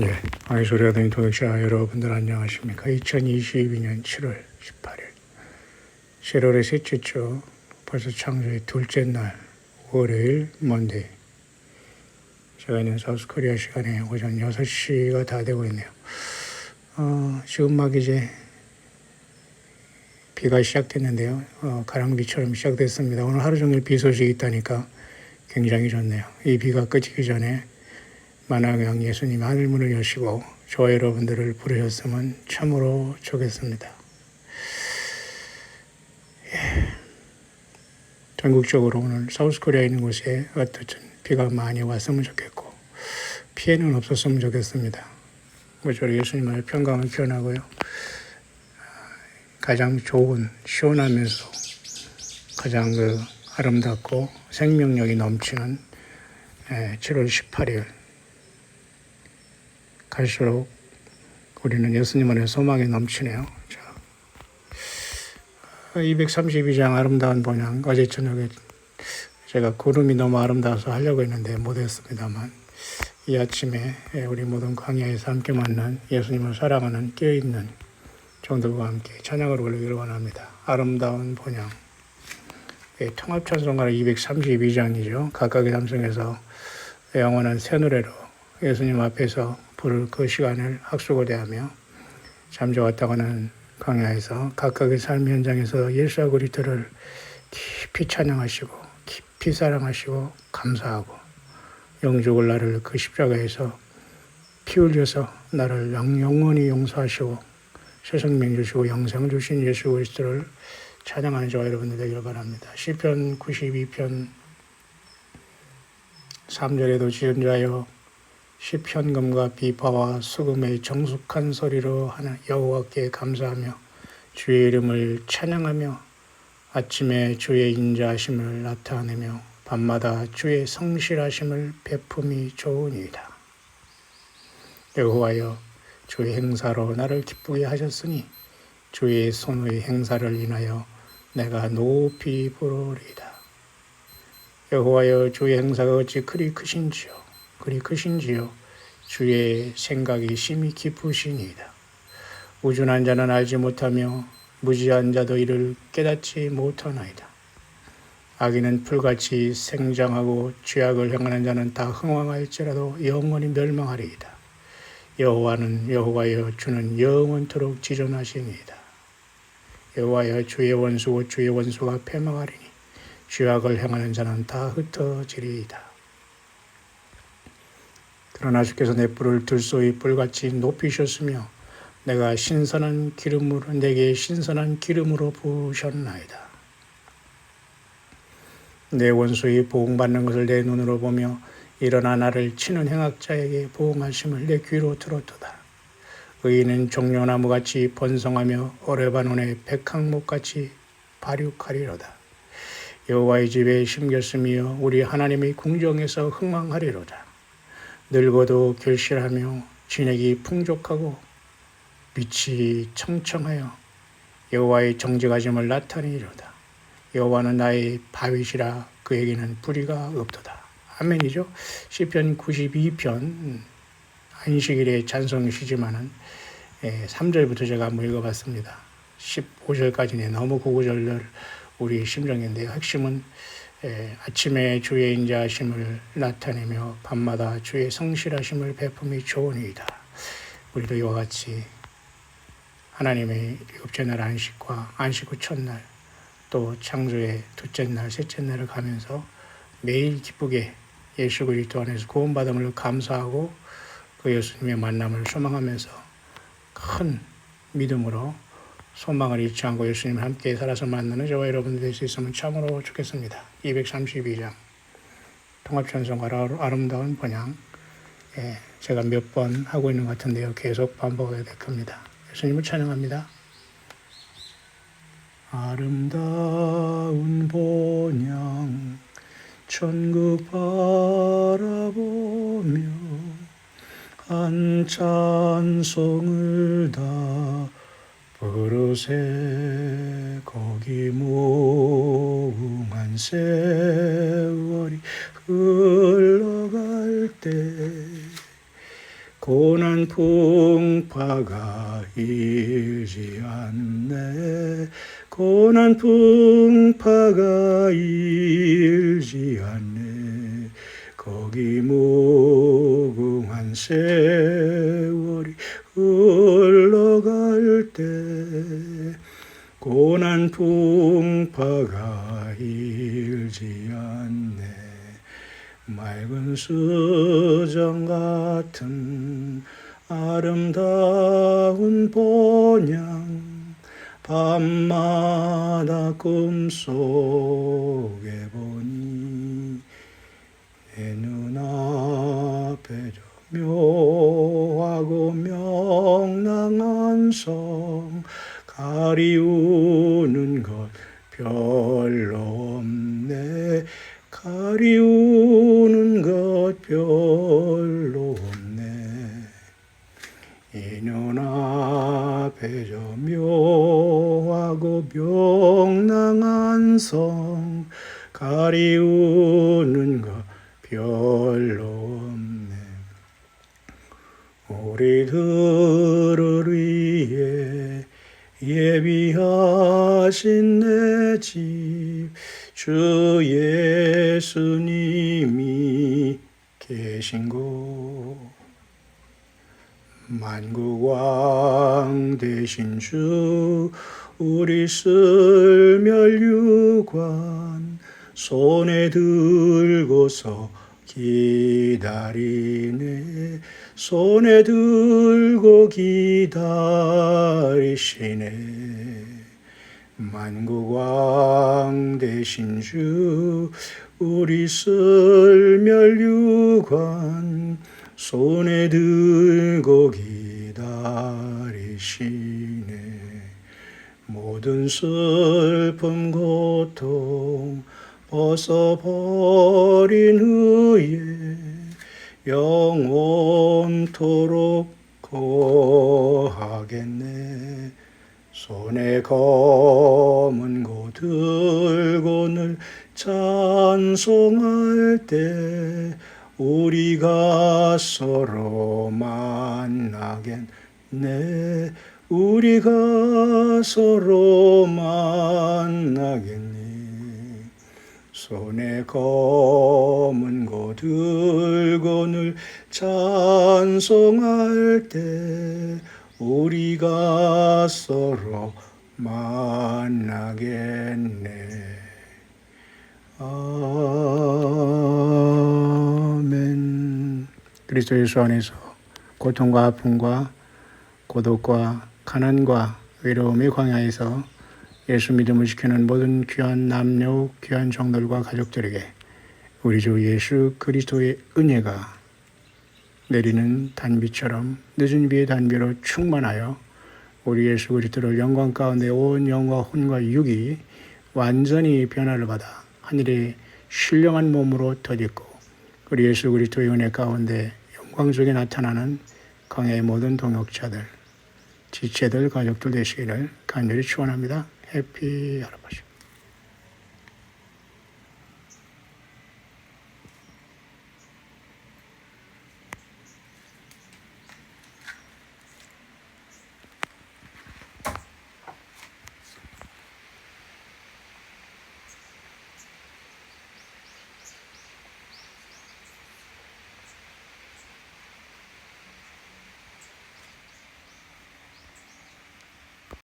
예, 아이소리가 된 도역자 여러분들 안녕하십니까? 2022년 7월 18일 7월의 셋째 주 벌써 창조의 둘째 날 월요일 먼데이 제가 있는 사우스코리아 시간에 오전 6시가 다 되고 있네요. 어, 지금 막 이제 비가 시작됐는데요. 어, 가랑비처럼 시작됐습니다. 오늘 하루 종일 비 소식이 있다니까 굉장히 좋네요. 이 비가 끝이기 전에 만왕왕 예수님 하늘문을 여시고 저와 여러분들을 부르셨으면 참으로 좋겠습니다. 예. 전국적으로 오늘 사우스코리아 있는 곳에 어떻든 비가 많이 왔으면 좋겠고 피해는 없었으면 좋겠습니다. 모쪼록 예수님의 평강을 기원하고요. 가장 좋은 시원하면서 가장 그 아름답고 생명력이 넘치는 7월 18일 갈수록 우리는 예수님 안에 소망이 넘치네요. 자, 232장 아름다운 본향 어제 저녁에 제가 구름이 너무 아름다워서 하려고 했는데 못했습니다만 이 아침에 우리 모든 광야에서 함께 만난 예수님을 사랑하는 깨어있는 종들과 함께 찬양을 올리기를 원합니다. 아름다운 본향 예, 통합찬송가 232장이죠. 각각의 담성에서 영원한 새 노래로 예수님 앞에서 부를 그 시간을 학수고 대하며 잠재웠다가는 광야에서 각각의 삶 현장에서 예수와 그리스도를 깊이 찬양하시고 깊이 사랑하시고 감사하고 영죽을 나를 그 십자가에서 피 흘려서 나를 영원히 용서하시고 새 생명 주시고 영생을 주신 예수 그리스도를 찬양하는 저와 여러분들 되기를 바랍니다. 시편 92편 3절에도 지은 자여 시편금과 비파와 수금의 정숙한 소리로 하나 여호와께 감사하며 주의 이름을 찬양하며 아침에 주의 인자하심을 나타내며 밤마다 주의 성실하심을 베품이 좋으니이다. 여호와여 주의 행사로 나를 기쁘게 하셨으니 주의 손의 행사를 인하여 내가 높이 부르리이다. 여호와여 주의 행사가 어찌 그리 크신지요 그리 크신지요 주의 생각이 심히 깊으시니이다. 우준한 자는 알지 못하며 무지한 자도 이를 깨닫지 못하나이다. 악인은 풀같이 생장하고 죄악을 행하는 자는 다 흥왕할지라도 영원히 멸망하리이다. 여호와는 여호와여 주는 영원토록 지존하시니이다. 여호와여 주의 원수고 주의 원수가 패망하리니 죄악을 행하는 자는 다 흩어지리이다. 그러나 주께서 내 뿔을 들소의 뿔같이 높이셨으며 내가 신선한 기름으로 내게 신선한 기름으로 부으셨나이다. 내 원수의 보응받는 것을 내 눈으로 보며 일어나 나를 치는 행악자에게 보응하심을 내 귀로 들었도다. 의인은 종려나무같이 번성하며 오레바논의 백항목같이 발육하리로다. 여호와의 집에 심겼으며 우리 하나님의 궁정에서 흥망하리로다. 늙어도 결실하며 진액이 풍족하고 빛이 청청하여 여호와의 정직하심을 나타내리로다. 여호와는 나의 바위시라 그에게는 불의가 없도다. 아멘이죠. 시편 92편 안식일의 찬송이시지만은 3절부터 제가 한번 읽어봤습니다. 15절까지는 너무 구구절들 우리 심정인데요. 핵심은 아침에 주의 인자하심을 나타내며 밤마다 주의 성실하심을 베품이 좋으니이다. 우리도 이와 같이 하나님의 일곱째 날 안식과 안식 후 첫날 또 창조의 둘째 날, 셋째 날을 가면서 매일 기쁘게 예수 그리스도 안에서 구원받음을 감사하고 그 예수님의 만남을 소망하면서 큰 믿음으로 소망을 잃지 않고 예수님을 함께 살아서 만나는 저와 여러분들 될 수 있으면 참으로 좋겠습니다. 232장 통합찬송가 아름다운 번양 예, 제가 몇 번 하고 있는 것 같은데요. 계속 반복해야 될 겁니다. 예수님을 찬양합니다. 아름다운 본향 천국 바라보며 한 찬송을 다 부르세 거기 무궁한 세월이 흘러갈 때 고난 풍파가 일지 않네. 고난 풍파가 일지 않네. 거기 무궁한 세월 고난 풍파가 일지 않네. 맑은 수정 같은 아름다운 본향 밤마다 꿈속에 보니 별로 없네. 이 눈앞에 저 묘하고 명랑한 성 가리우는 것 별로 없네. 우리들을 위해 예비하신 내 집 주 예수님이 계신 곳 만국왕 되신 주 우리 쓸멸유관 손에 들고서 기다리네. 손에 들고 기다리시네 만국왕 되신 주 우리 쓸멸유관 손에 들고 기다리시네. 모든 슬픔 고통 벗어버린 후에 영원토록 거하겠네 손에 검은 고 들고 늘 찬송할 때 우리가 서로 만나겠네. 우리가 서로 만나겠네. 손에 검은 고 들고 늘 찬송할 때 우리가 서로 만나겠네. 아멘. 그리스도 예수 안에서 고통과 아픔과 고독과 가난과 외로움의 광야에서 예수 믿음을 지키는 모든 귀한 남녀, 귀한 종들과 가족들에게 우리 주 예수 그리스도의 은혜가 내리는 단비처럼 늦은 비의 단비로 충만하여 우리 예수 그리스도를 영광 가운데 온 영과 혼과 육이 완전히 변화를 받아 하늘의 신령한 몸으로 덧입고 우리 예수 그리스도의 은혜 가운데 영광 속에 나타나는 강의 모든 동역자들 지체들 가족들 되시기를 간절히 축원합니다. 해피 할아버지.